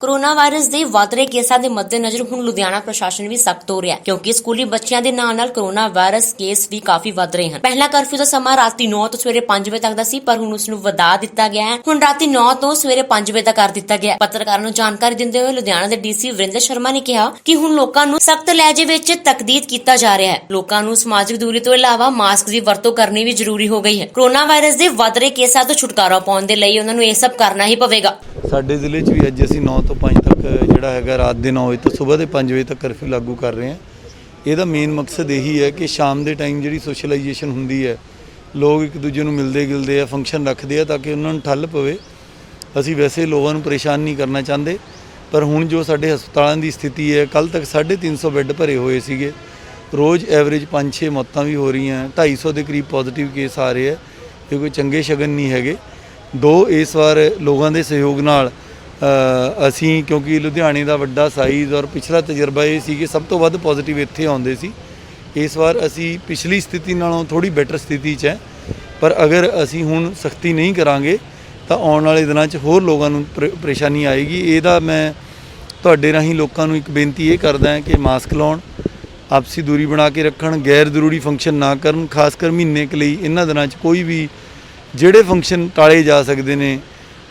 Corona virus ਦੇ ਵੱਧ ਰਹੇ ਕੇਸਾਂ ਦੇ ਮੱਦੇਨਜ਼ਰ ਹੁਣ ਲੁਧਿਆਣਾ ਪ੍ਰਸ਼ਾਸਨ ਵੀ ਸਖਤ ਹੋ ਰਿਹਾ ਹੈ, ਕਿਉਂਕਿ ਸਕੂਲੀ ਬੱਚਿਆਂ ਦੇ ਨਾਲ ਨਾਲ ਕੋਰੋਨਾ ਵਾਇਰਸ ਕੇਸ ਵੀ ਕਾਫੀ ਵੱਧ ਰਹੇ ਹਨ। ਪਹਿਲਾ ਕਰਫਿਊ ਦਾ ਸਮਾਂ ਰਾਤੀ 9 ਤੋਂ ਸਵੇਰੇ 5 ਵਜੇ ਤੱਕ ਦਾ ਸੀ, ਪਰ ਹੁਣ ਉਸ ਨੂੰ ਵਧਾ ਦਿੱਤਾ ਗਿਆ ਹੈ। ਹੁਣ ਰਾਤੀ 9 ਤੋਂ ਸਵੇਰੇ 5 ਵਜੇ ਤੱਕ ਕਰ ਦਿੱਤਾ ਗਿਆ ਪੱਤਰਕਾਰਾਂ ਨੂੰ ਜਾਣਕਾਰੀ ਦਿੰਦੇ ਹੋਏ ਲੁਧਿਆਣਾ ਦੇ ਡੀਸੀ ਵਰਿੰਦਰ ਸ਼ਰਮਾ ਨੇ ਕਿਹਾ ਕਿ ਹੁਣ ਲੋਕਾਂ ਨੂੰ ਸਖਤ ਲਹਿਜੇ ਵਿੱਚ ਤਕਦੀਦ ਕੀਤਾ ਜਾ ਰਿਹਾ ਹੈ। ਲੋਕਾਂ ਨੂੰ ਸਮਾਜਿਕ ਦੂਰੀ ਤੋਂ ਇਲਾਵਾ ਮਾਸਕ ਦੀ ਵਰਤੋਂ ਕਰਨੀ ਵੀ ਜ਼ਰੂਰੀ ਹੋ ਗਈ ਹੈ। ਕੋਰੋਨਾ ਵਾਇਰਸ ਦੇ ਵੱਧ ਰਹੇ ਕੇਸਾਂ ਤੋਂ ਛੁਟਕਾਰਾ ਪਾਉਣ ਦੇ ਲਈ ਉਹਨਾਂ ਨੂੰ ਇਹ ਸਭ ਕਰਨਾ ਹੀ ਪਵੇਗਾ। ਸਾਡੇ ਜ਼ਿਲ੍ਹੇ 'ਚ ਵੀ ਅੱਜ ਅਸੀਂ 9 ਤੋਂ 5 ਤੱਕ ਜਿਹੜਾ ਹੈਗਾ ਰਾਤ ਦੇ 9 ਵਜੇ ਤੋਂ ਸਵੇਰ ਦੇ 5 ਵਜੇ ਤੱਕ ਕਰਫਿਊ ਲਾਗੂ ਕਰ ਰਹੇ ਹਾਂ। ਇਹਦਾ ਮੇਨ ਮਕਸਦ ਇਹੀ ਹੈ ਕਿ ਸ਼ਾਮ ਦੇ ਟਾਈਮ ਜਿਹੜੀ ਸੋਸ਼ਲਾਈਜੇਸ਼ਨ ਹੁੰਦੀ ਹੈ, ਲੋਕ ਇੱਕ ਦੂਜੇ ਨੂੰ ਮਿਲਦੇ ਗਿਲਦੇ ਆ ਫੰਕਸ਼ਨ ਰੱਖਦੇ ਆ ਤਾਂ ਕਿ ਉਹਨਾਂ ਨੂੰ ਠੱਲ ਪਵੇ। ਅਸੀਂ ਵੈਸੇ ਲੋਕਾਂ ਨੂੰ ਪਰੇਸ਼ਾਨ ਨਹੀਂ ਕਰਨਾ ਚਾਹੁੰਦੇ, ਪਰ ਹੁਣ ਜੋ ਸਾਡੇ ਹਸਪਤਾਲਾਂ ਦੀ ਸਥਿਤੀ ਹੈ ਕੱਲ ਤੱਕ 350 ਬੈੱਡ ਭਰੇ ਹੋਏ ਸੀਗੇ। ਰੋਜ਼ ਐਵਰੇਜ 5-6 ਮੌਤਾਂ ਵੀ ਹੋ ਰਹੀਆਂ 250 ਦੇ ਕਰੀਬ ਪੋਜ਼ਿਟਿਵ ਕੇਸ ਆ ਰਹੇ ਆ। ਇਹ ਕੋਈ ਚੰਗੇ ਸ਼ਗਨ ਨਹੀਂ ਹੈਗੇ। ਦੋ ਇਸ ਵਾਰ ਲੋਕਾਂ ਦੇ ਸਹਿਯੋਗ ਨਾਲ ਅਸੀਂ ਕਿਉਂਕਿ ਲੁਧਿਆਣੇ ਦਾ ਵੱਡਾ ਸਾਈਜ਼ ਔਰ ਪਿਛਲਾ ਤਜਰਬਾ ਇਹ ਸੀ ਕਿ ਸਭ ਤੋਂ ਵੱਧ ਪੋਜ਼ਿਟਿਵ ਇੱਥੇ ਆਉਂਦੇ ਸੀ। ਇਸ ਵਾਰ ਅਸੀਂ ਪਿਛਲੀ ਸਥਿਤੀ ਨਾਲੋਂ ਥੋੜੀ ਬੈਟਰ ਸਥਿਤੀ 'ਚ ਹੈ। ਪਰ ਅਗਰ ਅਸੀਂ ਹੁਣ ਸਖਤੀ ਨਹੀਂ ਕਰਾਂਗੇ, ਤਾਂ ਆਉਣ ਵਾਲੇ ਦਿਨਾਂ 'ਚ ਹੋਰ ਲੋਕਾਂ ਨੂੰ ਪਰੇ- ਪਰੇਸ਼ਾਨੀ ਆਏਗੀ। ਇਹਦਾ ਮੈਂ ਤੁਹਾਡੇ ਰਾਹੀਂ ਲੋਕਾਂ ਨੂੰ ਇੱਕ ਬੇਨਤੀ ਇਹ ਕਰਦਾ ਹਾਂ ਕਿ ਮਾਸਕ ਲਾਉਣ, ਆਪਸੀ ਦੂਰੀ ਬਣਾ ਕੇ ਰੱਖਣ ਗੈਰ ਜ਼ਰੂਰੀ ਫੰਕਸ਼ਨ ਨਾ ਕਰਨ, ਖਾਸ ਕਰ ਮਹੀਨੇ ਕੁ ਲਈ ਇਹਨਾਂ ਦਿਨਾਂ 'ਚ ਕੋਈ ਵੀ ਜਿਹੜੇ ਫੰਕਸ਼ਨ ਟਾਲੇ ਜਾ ਸਕਦੇ ਨੇ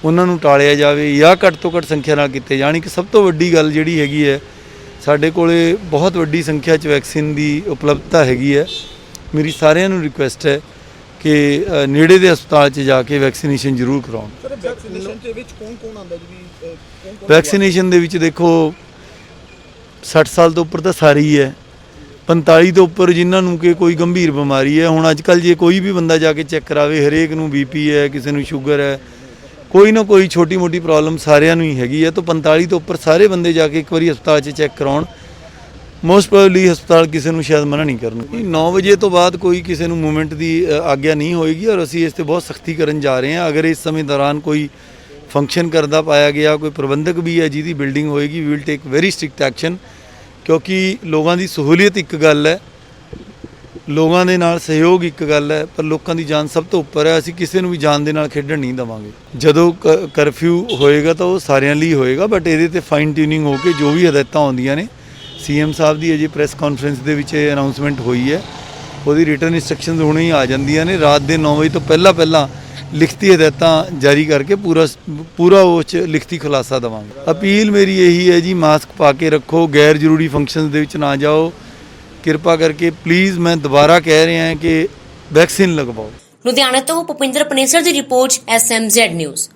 ਉਹਨਾਂ ਨੂੰ ਟਾਲਿਆ ਜਾਵੇ ਜਾਂ ਘੱਟ ਤੋਂ ਘੱਟ ਸੰਖਿਆ ਨਾਲ ਕੀਤੇ ਜਾਣ। ਇੱਕ ਸਭ ਤੋਂ ਵੱਡੀ ਗੱਲ ਜਿਹੜੀ ਹੈਗੀ ਹੈ ਸਾਡੇ ਕੋਲੇ ਬਹੁਤ ਵੱਡੀ ਸੰਖਿਆ 'ਚ ਵੈਕਸੀਨ ਦੀ ਉਪਲਬਧਤਾ ਹੈਗੀ ਹੈ। ਮੇਰੀ ਸਾਰਿਆਂ ਨੂੰ ਰਿਕੁਐਸਟ ਹੈ ਕਿ ਨੇੜੇ ਦੇ ਹਸਪਤਾਲ 'ਚ ਜਾ ਕੇ ਵੈਕਸੀਨੇਸ਼ਨ ਜ਼ਰੂਰ ਕਰਾਉਣ। ਸਰ ਵੈਕਸੀਨੇਸ਼ਨ ਦੇ ਵਿੱਚ ਕੌਣ ਕੌਣ ਆਉਂਦਾ ਜੀ? ਵੈਕਸੀਨੇਸ਼ਨ ਦੇ ਵਿੱਚ ਦੇਖੋ 60 ਸਾਲ ਤੋਂ ਉੱਪਰ ਤਾਂ ਸਾਰੇ ਹੈ। 45 ਤੋਂ ਉੱਪਰ ਜਿਨ੍ਹਾਂ ਨੂੰ ਕਿ ਕੋਈ ਗੰਭੀਰ ਬਿਮਾਰੀ ਹੈ। ਹੁਣ ਅੱਜ ਕੱਲ ਜੇ ਕੋਈ ਵੀ ਬੰਦਾ ਜਾ ਕੇ ਚੈੱਕ ਕਰਾਵੇ, ਹਰੇਕ ਨੂੰ ਬੀਪੀ ਹੈ, ਕਿਸੇ ਨੂੰ ਸ਼ੂਗਰ ਹੈ, ਕੋਈ ਨਾ ਕੋਈ ਛੋਟੀ ਮੋਟੀ ਪ੍ਰੋਬਲਮ ਸਾਰਿਆਂ ਨੂੰ ਹੀ ਹੈਗੀ ਹੈ। ਤਾਂ 45 ਤੋਂ ਉੱਪਰ ਸਾਰੇ ਬੰਦੇ ਜਾ ਕੇ ਇੱਕ ਵਾਰੀ ਹਸਪਤਾਲ 'ਚ ਚੈੱਕ ਕਰਾਉਣ। ਮੋਸਟ ਪ੍ਰੋਬਬਲੀ ਹਸਪਤਾਲ ਕਿਸੇ ਨੂੰ ਸ਼ਾਇਦ ਮਨਾ ਨਹੀਂ ਕਰਨਗੇ। 9 ਵਜੇ ਤੋਂ ਬਾਅਦ ਕੋਈ ਕਿਸੇ ਨੂੰ ਮੂਵਮੈਂਟ ਦੀ ਆਗਿਆ ਨਹੀਂ ਹੋਏਗੀ ਔਰ ਅਸੀਂ ਇਸ ਤੇ ਬਹੁਤ ਸਖਤੀ ਕਰਨ ਜਾ ਰਹੇ ਹਾਂ। ਅਗਰ ਇਸ ਸਮੇਂ ਦੌਰਾਨ ਕੋਈ ਫੰਕਸ਼ਨ ਕਰਦਾ ਪਾਇਆ ਗਿਆ, ਕੋਈ ਪ੍ਰਬੰਧਕ ਵੀ ਹੈ ਜਿਹਦੀ ਬਿਲਡਿੰਗ ਹੋਏਗੀ we will take very strict action ਕਿਉਂਕਿ ਲੋਕਾਂ ਦੀ ਸਹੂਲੀਅਤ ਇੱਕ ਗੱਲ ਹੈ, ਲੋਕਾਂ ਦੇ ਨਾਲ ਸਹਿਯੋਗ ਇੱਕ ਗੱਲ ਹੈ, ਪਰ ਲੋਕਾਂ ਦੀ ਜਾਨ ਸਭ ਤੋਂ ਉੱਪਰ ਹੈ, ਅਸੀਂ ਕਿਸੇ ਨੂੰ ਵੀ ਜਾਨ ਦੇ ਨਾਲ ਖੇਡਣ ਨਹੀਂ ਦਵਾਂਗੇ। ਜਦੋਂ ਕ- ਕਰਫਿਊ ਹੋਏਗਾ ਤਾਂ ਉਹ ਸਾਰਿਆਂ ਲਈ ਹੋਏਗਾ ਬਟ ਇਹਦੇ ਤੇ ਫਾਈਨ ਟਿਊਨਿੰਗ ਹੋ ਕੇ ਜੋ ਵੀ ਹਦਾਇਤਾਂ ਆਉਂਦੀਆਂ ਨੇ ਸੀਐਮ ਸਾਹਿਬ ਦੀ ਅਜੇ ਪ੍ਰੈਸ ਕਾਨਫਰੰਸ ਦੇ ਵਿੱਚ ਇਹ ਅਨਾਉਂਸਮੈਂਟ ਹੋਈ ਹੈ, ਉਹਦੀ ਰਿਟਰਨ ਇਨਸਟਰਕਸ਼ਨਸ ਹੁਣੇ ਹੀ ਆ ਜਾਂਦੀਆਂ ਨੇ, ਰਾਤ ਦੇ 9 ਵਜੇ ਤੋਂ ਪਹਿਲਾਂ ਪਹਿਲਾਂ ਲਿਖਤੀ ਹਦਾਇਤਾਂ ਜਾਰੀ ਕਰਕੇ ਪੂਰਾ ਪੂਰਾ ਉਸ 'ਚ ਲਿਖਤੀ ਖੁਲਾਸਾ ਦਵਾਂਗੇ। ਅਪੀਲ ਮੇਰੀ ਇਹੀ ਹੈ ਜੀ, ਮਾਸਕ ਪਾ ਕੇ ਰੱਖੋ, ਗੈਰ ਜ਼ਰੂਰੀ ਫੰਕਸ਼ਨਸ ਦੇ ਵਿੱਚ ਨਾ ਜਾਓ। ਕਿਰਪਾ ਕਰਕੇ ਪਲੀਜ਼ ਮੈਂ ਦੁਬਾਰਾ ਕਹਿ ਰਿਹਾ ਹਾਂ ਕਿ ਵੈਕਸੀਨ ਲਗਵਾਓ। ਲੁਧਿਆਣਾ ਤੋਂ ਭੁਪਿੰਦਰ ਪਨੇਸਰ ਦੀ ਰਿਪੋਰਟ ਐਸਐਮਜ਼ੈਡ ਨਿਊਜ਼